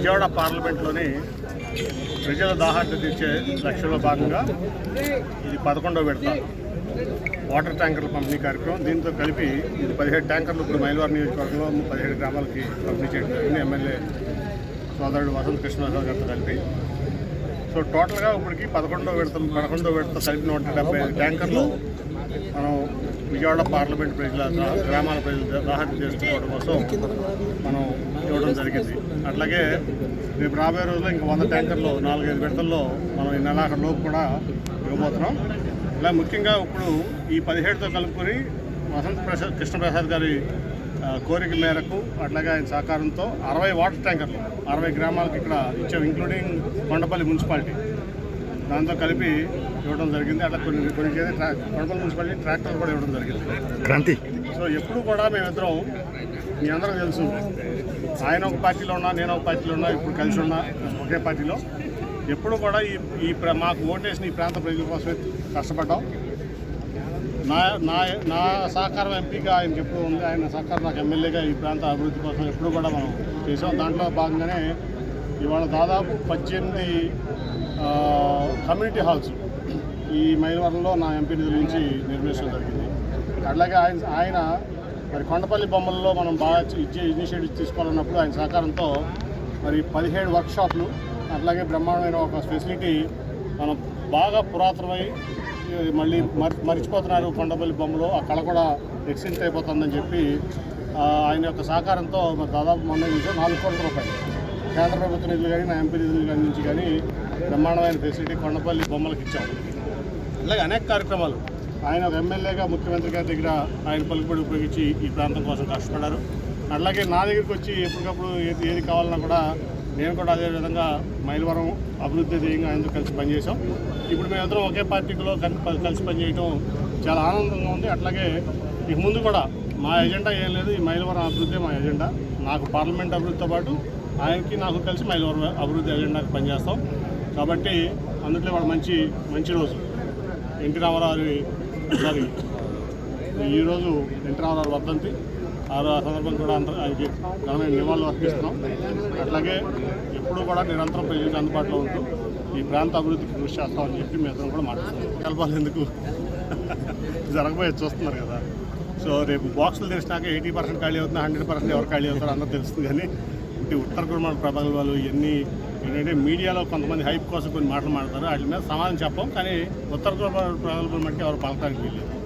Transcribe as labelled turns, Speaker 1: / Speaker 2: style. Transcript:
Speaker 1: విజయవాడ పార్లమెంట్లోని ప్రజల దాహాన్ని తీర్చే లక్ష్యంలో భాగంగా ఇది పదకొండవ విడత. వాటర్ ట్యాంకర్ల పంపిణీ కార్యక్రమం. దీంతో కలిపి ఇది పదిహేడు ట్యాంకర్లు ఇప్పుడు మైలవారి నియోజకవర్గంలో పదిహేడు గ్రామాలకి పంపిణీ చేయడం జరిగింది. ఎమ్మెల్యే సోదరుడు వసంత కృష్ణరావు గారితో కలిపి. సో టోటల్గా ఇప్పటికి పదకొండో విడత పదకొండో విడత కలిపి నూట డెబ్బై ఐదు ట్యాంకర్లు మనం విజయవాడ పార్లమెంట్ ప్రజల గ్రామాల ప్రజల దాహాన్ని చేసుకోవడం కోసం మనం ఇవ్వడం జరిగింది. అట్లాగే రేపు రాబోయే రోజుల్లో ఇంకా వంద ట్యాంకర్లు నాలుగైదు విడతల్లో మనం ఈ నెలాఖరులోపు కూడా ఇవ్వబోతున్నాం. ఇలా ముఖ్యంగా ఇప్పుడు ఈ పదిహేడుతో కలుపుకొని వసంత ప్రసాద్ కృష్ణప్రసాద్ గారి కోరిక మేరకు అట్లాగే ఆయన సహకారంతో అరవై వాటర్ ట్యాంకర్లు అరవై గ్రామాలకు ఇక్కడ ఇచ్చాం ఇంక్లూడింగ్ కొండపల్లి మున్సిపాలిటీ. దాంతో కలిపి ఇవ్వడం జరిగింది. అట్లా కొన్ని కొన్ని చేసి కొండపల్లి మున్సిపాలిటీ ట్రాక్టర్లు కూడా ఇవ్వడం జరిగింది.
Speaker 2: క్రాంతి.
Speaker 1: సో ఎప్పుడు కూడా మేమిద్దరం మీ అందరం తెలుసు ఆయన ఒక పార్టీలో ఉన్నా నేను ఒక పార్టీలో ఉన్నా ఇప్పుడు కలిసి ఉన్నా ఒకే పార్టీలో. ఎప్పుడు కూడా ఈ ఈ మాకు ఓటేసిన ఈ ప్రాంత ప్రజల కోసమే కష్టపడ్డాం. నా నా నా సహకారం ఎంపీగా ఆయనకి ఎప్పుడు ఉంది ఆయన సహకారం నాకు ఎమ్మెల్యేగా ఈ ప్రాంత అభివృద్ధి కోసం ఎప్పుడు కూడా మనం చేసాం దాంట్లో భాగంగానే ఇవాళ దాదాపు పద్దెనిమిది కమ్యూనిటీ హాల్స్ ఈ మైలవరంలో నా ఎంపీ నిధుల నుంచి నిర్మించడం జరిగింది. అట్లాగే ఆయన ఆయన మరి కొండపల్లి బొమ్మల్లో మనం బాగా ఇచ్చే ఇనిషియేటివ్స్ తీసుకోవాలన్నప్పుడు ఆయన సహకారంతో మరి పదిహేడు వర్క్షాప్లు అట్లాగే బ్రహ్మాండమైన ఒక ఫెసిలిటీ మనం బాగా పురాతనమై మళ్ళీ మరిచిపోతున్నారు మర్చిపోతున్నారు కొండపల్లి బొమ్మలు ఆ కళ కూడా ఎక్సిడెంట్ అయిపోతుందని చెప్పి ఆయన యొక్క సహకారంతో మరి దాదాపు మొన్న నాలుగు కోట్ల రూపాయలు. కేంద్ర ప్రభుత్వ నిధులు కానీ నా ఎంపీ నిధులు కానీ నుంచి కానీ బ్రహ్మాండమైన ఫెసిలిటీ కొండపల్లి బొమ్మలకు ఇచ్చాం. ఇలాగే అనేక కార్యక్రమాలు. ఆయన ఒక ఎమ్మెల్యేగా ముఖ్యమంత్రి గారి దగ్గర ఆయన పలుకుబడి ఉపయోగించి ఈ ప్రాంతం కోసం కష్టపడ్డారు. అట్లాగే నా దగ్గరికి వచ్చి ఎప్పటికప్పుడు ఏది ఏది కావాలన్నా కూడా నేను కూడా అదే విధంగా మైలవరం అభివృద్ధి ధ్యేయంగా ఆయనతో కలిసి పనిచేసాం ఇప్పుడు మేమిద్దరం ఒకే పార్టీలో కలిసి పనిచేయడం చాలా ఆనందంగా ఉంది. అట్లాగే ఇక ముందు కూడా మా ఎజెండా ఏం లేదు. ఈ మైలవరం అభివృద్ధి మా ఎజెండా. నాకు పార్లమెంట్ అభివృద్ధితో పాటు ఆయనకి నాకు కలిసి మైలవరం అభివృద్ధి ఎజెండాకి పనిచేస్తాం కాబట్టి అందుట్లో వాడు మంచి మంచి రోజు. ఎన్టీ రామారావు సారీ ఈరోజు ఎన్టీ రామారావు వర్ధంతి. ఆ రో- సందర్భంగా కూడా అంత ఆయనకి ఘనమైన నివాళులు అర్పిస్తున్నాం. అట్లాగే ఎప్పుడూ కూడా నిరంతరం ప్రజలకు అందుబాటులో ఉంటూ ఈ ప్రాంత అభివృద్ధికి కృషి చేస్తామని చెప్పి మీ అందరం కూడా మాట్లాడుతున్నాం కలపాలి ఎందుకు? జరగబోయే చూస్తున్నారు కదా. సో రేపు బాక్సులు తెలిసినాక ఎయిటీ పర్సెంట్ ఖాళీ అవుతుంది హండ్రెడ్ పర్సెంట్ ఎవరు ఖాళీ అవుతారో అన్నది తెలుస్తుంది కానీ కాబట్టి ఉత్తర కుటుంబాల ప్రబలాలు ఇవన్నీ ఏంటంటే మీడియాలో కొంతమంది హైప్ కోసం కొన్ని మాటలు మాట్లాడతారు. వాటి మీద సమాధానం చెప్పం కానీ ఉత్తర కుటుంబాల ప్రభావం మట్టి ఎవరు పలకడానికి వీల్లేదు.